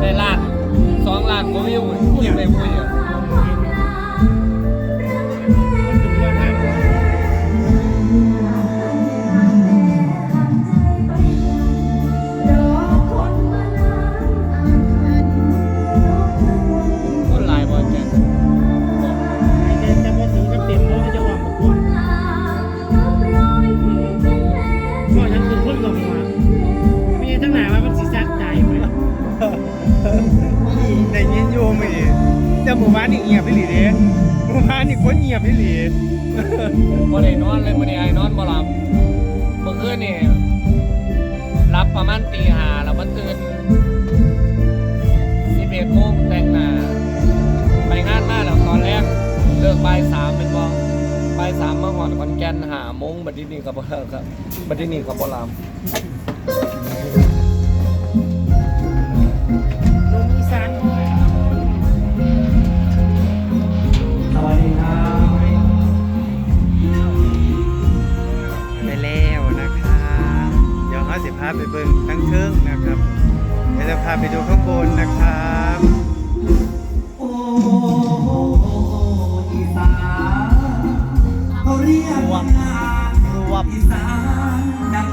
ได้ล้านสองล้านก็วิวเก็บได้บุยอะ แต่หมู่บ้านนี่เงียบไปหลีเด้หมู่บ้านนี่คนเงียบไปหลีบ่ได้นอนเลยมื้อนี้ไอ้นอนบ่หลับเมื่อคืนนี่รับประมาณตีห้าแล้วมันตื่น11โมงแต่งหน้าไปงานมาแล้วตอนแรกเลิกบ่ายสามเป็นบ่บ่ายสามมาหอดขอนแก่นหาโมงบัดนี้นี่ก็บ่เลิกครับบัดนี้นี่ก็บ่ลับล ทั้งเทิงนะครับเดี๋ยวจะพาไปดูข้างบนนะครับโอ้อีสานเขาเรียกว่างานรวมอีสานดัง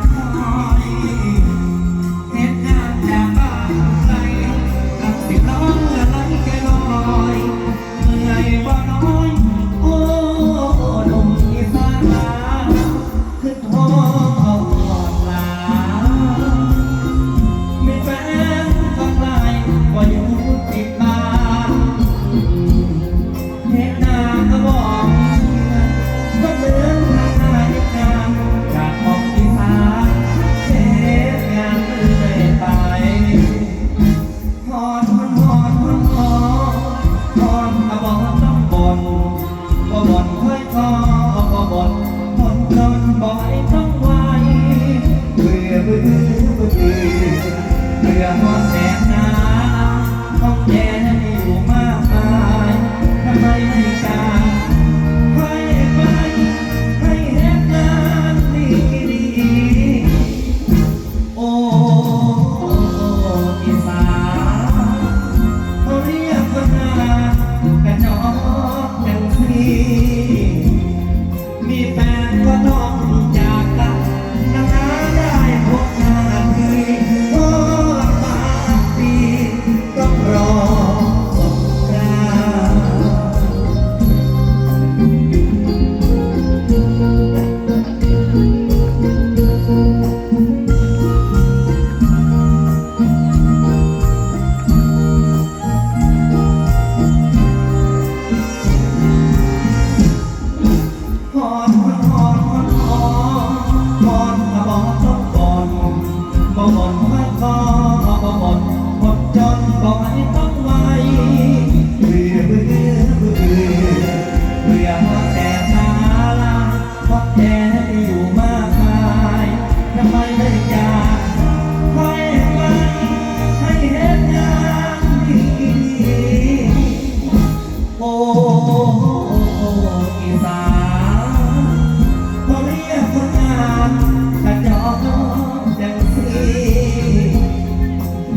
เ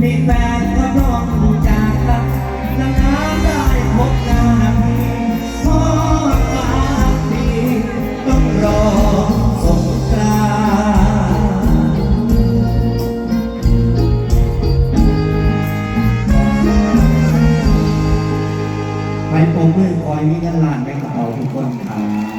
มีแฟนก็ต้องจากกันนานๆได้พบหน้าทีพอปากดีต้องรอสงกรานต์ไปปรมือคอยมีเงินลานไปกระเป๋าทุกคนขา